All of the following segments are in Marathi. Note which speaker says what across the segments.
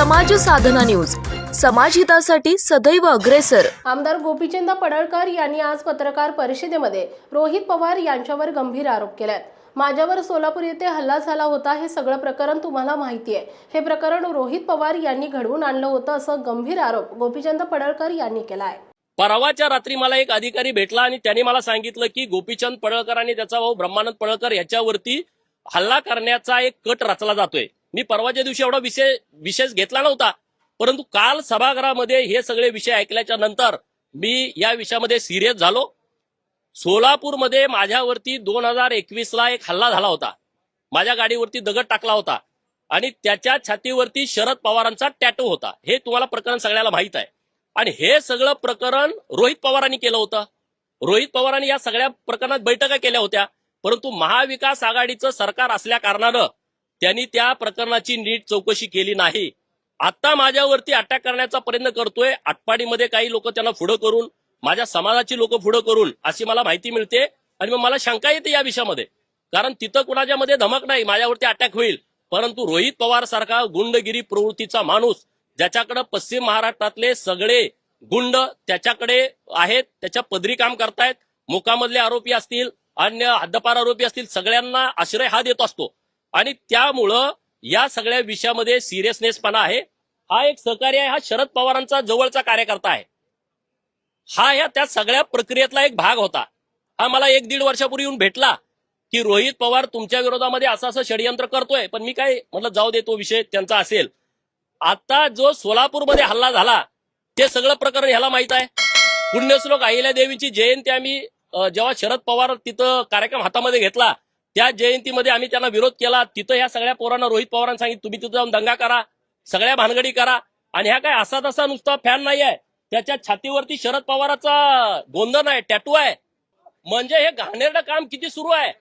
Speaker 1: समाज साधना न्यूज. समाजहितासाठी सदैव अग्रेसर.
Speaker 2: आमदार गोपीचंद पडळकर यांनी आज पत्रकार परिषदेमध्ये रोहित पवार यांच्यावर गंभीर आरोप केलाय माझ्यावर सोलापूर येथे हल्ला झाला होता हे सगळं प्रकरण तुम्हाला माहिती आहे. हे प्रकरण रोहित पवार यांनी घडवून आणलं होतं असं गंभीर आरोप गोपीचंद पडळकर यांनी केला आहे
Speaker 3: परवाच्या रात्री मला एक अधिकारी भेटला आणि त्यांनी मला सांगितलं की गोपीचंद पडळकर आणि त्याचा भाऊ ब्रह्मानंद पडळकर याच्यावरती हल्ला करण्याचा एक कट रचला जातोय. मी परवाच्या दिवशी एवढा विषय विशेष घेतला नव्हता. परंतु काल सभागृहामध्ये हे सगळे विषय ऐकल्याच्या नंतर मी या विषयामध्ये सिरियस झालो. सोलापूरमध्ये माझ्यावरती दोन हजार एकवीसला एक हल्ला झाला होता. माझ्या गाडीवरती दगड टाकला होता आणि त्याच्या छातीवरती शरद पवारांचा टॅटो होता. हे तुम्हाला प्रकरण सगळ्याला माहीत आहे. आणि हे सगळं प्रकरण रोहित पवारांनी केलं होतं. रोहित पवारांनी या सगळ्या प्रकरणात बैठका केल्या होत्या. परंतु महाविकास आघाडीचं सरकार असल्या कारणानं त्यांनी त्या प्रकरणाची नीट चौकशी केली नाही. आता माझ्यावरती अटॅक करण्याचा प्रयत्न करतोय. आटपाडीमध्ये काही लोक त्यांना पुढं करून माझ्या समाजाची लोक पुढं करून अशी मला माहिती मिळते आणि मग मला शंका येते या विषयामध्ये. कारण तिथं कुणाच्या मध्ये धमक नाही माझ्यावरती अटॅक होईल. परंतु रोहित पवार सारखा गुंडगिरी प्रवृत्तीचा माणूस ज्याच्याकडे पश्चिम महाराष्ट्रातले सगळे गुंड त्याच्याकडे आहेत त्याच्या पदरी काम करतायत मुकामधले आरोपी असतील अन्य हद्दपार आरोपी असतील सगळ्यांना आश्रय हा देत असतो. आणि त्यामुळं या सगळ्या विषयामध्ये सिरियसनेसपणा आहे. हा एक सहकारी आहे हा शरद पवारांचा जवळचा कार्यकर्ता आहे. हा या त्या सगळ्या प्रक्रियेतला एक भाग होता. हा मला एक दीड वर्षापूर्वी येऊन भेटला की रोहित पवार तुमच्या विरोधामध्ये असं असं षडयंत्र करतोय पण मी काय म्हटलं जाऊ दे तो विषय त्यांचा असेल. आता जो सोलापूरमध्ये हल्ला झाला ते सगळं प्रकरण ह्याला माहीत आहे. पुण्यश्लोक अहिल्या देवीची जयंती आम्ही जेव्हा शरद पवार तिथं कार्यक्रम हातामध्ये घेतला त्या जयंतीमध्ये आम्ही त्यांना विरोध केला. तिथं ह्या सगळ्या पोरांना रोहित पवारांनी सांगितलं तुम्ही तिथं जाऊन दंगा करा. सगळ्या भानगडी करा. आणि ह्या काय असा तसा नुसता फॅन नाही आहे त्याच्या छातीवरती शरद पवाराचा गोंधन आहे टॅटू आहे. म्हणजे हे घाणेरडं काम किती सुरू आहे?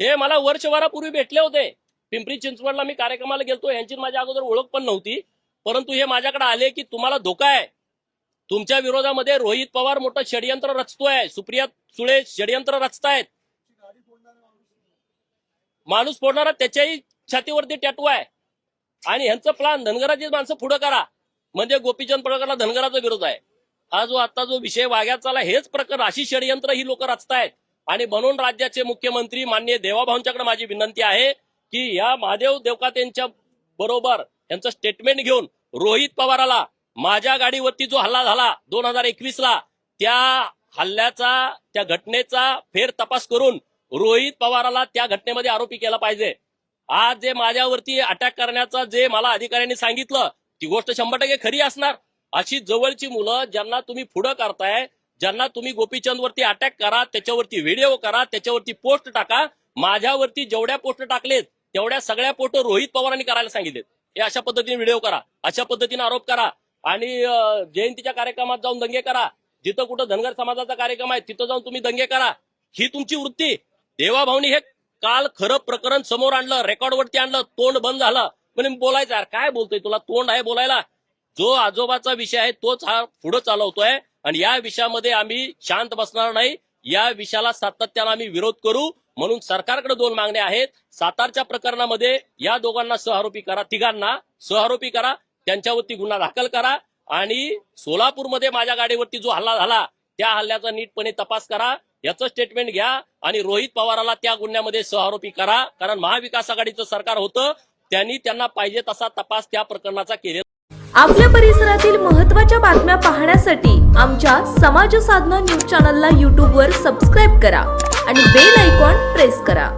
Speaker 3: हे मला वर्षभरापूर्वी भेटले होते. पिंपरी चिंचवडला मी कार्यक्रमाला गेलतो. यांची माझ्या अगोदर ओळख पण नव्हती. परंतु हे माझ्याकडे आले की तुम्हाला धोका आहे. तुमच्या विरोधामध्ये रोहित पवार मोठं षडयंत्र रचतोय. सुप्रिया सुळे षडयंत्र रचतायत. माणूस फोडणारा त्याच्याही छातीवरती टॅटू आहे. आणि ह्यांचं प्लान धनगराची माणसं पुढं करा. म्हणजे गोपीचंद पडकरला धनगराचा विरोध आहे. हा जो आता जो विषय वाग्यात हेच प्रकरण अशी षडयंत्र ही लोक रचतायत. आणि म्हणून राज्याचे मुख्यमंत्री मान्य देवाभाऊंच्याकडे माझी विनंती आहे की या महादेव देवकातेंच्या बरोबर यांचं स्टेटमेंट घेऊन रोहित पवाराला माझ्या गाडीवरती जो हल्ला झाला दोन हजार एकवीस ला त्या हल्ल्याचा त्या घटनेचा फेर तपास करून रोहित पवाराला त्या घटनेमध्ये आरोपी केला पाहिजे. आज जे माझ्यावरती अटॅक करण्याचा जे मला अधिकाऱ्यांनी सांगितलं ती गोष्ट शंभर टक्के खरी असणार. अशी जवळची मुलं ज्यांना तुम्ही पुढं करताय ज्यांना तुम्ही गोपीचंद वरती अटॅक करा त्याच्यावरती व्हिडिओ करा त्याच्यावरती पोस्ट टाका माझ्यावरती जेवढ्या पोस्ट टाकलेत तेवढ्या सगळ्या पोस्ट रोहित पवारांनी करायला सांगितलेत. हे अशा पद्धतीने व्हिडिओ करा अशा पद्धतीने आरोप करा. आणि जयंतीच्या कार्यक्रमात जाऊन दंगे करा. जिथं कुठं धनगर समाजाचा कार्यक्रम आहे तिथं जाऊन तुम्ही दंगे करा. ही तुमची वृत्ती. देवाभाऊनी हे काल खरं प्रकरण समोर आणलं रेकॉर्डवरती आणलं तोंड बंद झालं. म्हणजे बोलायचं यार काय बोलतोय तुला? तोंड आहे बोलायला. जो आजोबाचा विषय आहे तोच हा पुढे चालवतोय. आणि या विषयामध्ये आम्ही शांत बसणार नाही. या विषयाला सातत्यानं आम्ही विरोध करू. म्हणून सरकारकडे दोन मागण्या आहेत. सातारच्या प्रकरणामध्ये या दोघांना सहआरोपी करा. तिघांना सहआरोपी करा. त्यांच्यावरती गुन्हा दाखल करा आणि सोलापूरमध्ये माझ्या गाडीवरती जो हल्ला झाला त्या हल्ल्याचा नीटपणे तपास करा याचं स्टेटमेंट घ्या आणि रोहित पवाराला त्या गुन्ह्यामध्ये सहआरोपी करा. कारण महाविकास आघाडीचं सरकार होतं त्यांनी त्यांना पाहिजे तसा तपास त्या प्रकरणाचा केलेला
Speaker 1: आपल्या परिसरातील महत्त्वाच्या बातम्या पाहण्यासाठी आमच्या समाज साधना न्यूज चॅनलला यूट्यूबवर सबस्क्राईब करा आणि बेल आयकॉन प्रेस करा.